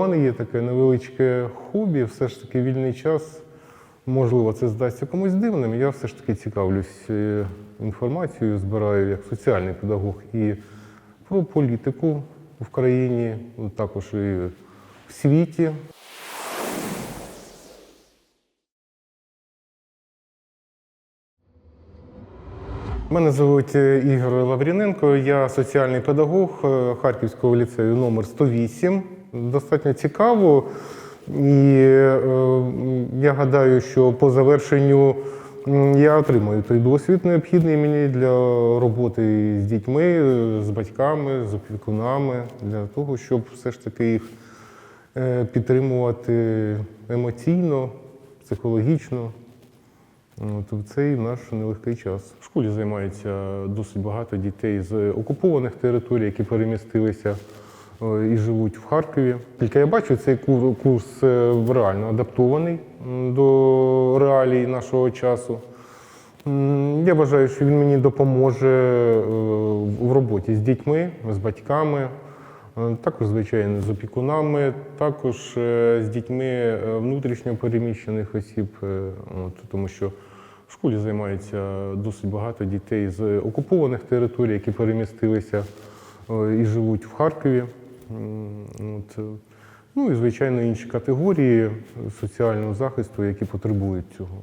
мене є таке невеличке хобі, все ж таки вільний час. Можливо, це здасться комусь дивним. Я все ж таки цікавлюсь е, інформацією, збираю як соціальний педагог і про політику в країні, також і в світі. Мене звуть е, Ігор Лавріненко, я соціальний педагог е, Харківського ліцею номер 108. Достатньо цікаво. І е, я гадаю, що по завершенню я отримаю той досвід необхідний мені для роботи з дітьми, з батьками, з опікунами, для того, щоб все ж таки їх е, підтримувати емоційно, психологічно. От в цей наш нелегкий час. В школі займається досить багато дітей з окупованих територій, які перемістилися і живуть в Харкові. Тільки я бачу, цей кур- курс е, реально адаптований до реалій нашого часу. Я вважаю, що він мені допоможе е, в роботі з дітьми, з батьками, е, також, звичайно, з опікунами, також е, з дітьми е, внутрішньо переміщених осіб, е, тому що в школі займається досить багато дітей з окупованих територій, які перемістилися е, і живуть в Харкові. От, е, ну і, звичайно, інші категорії соціального захисту, які потребують цього.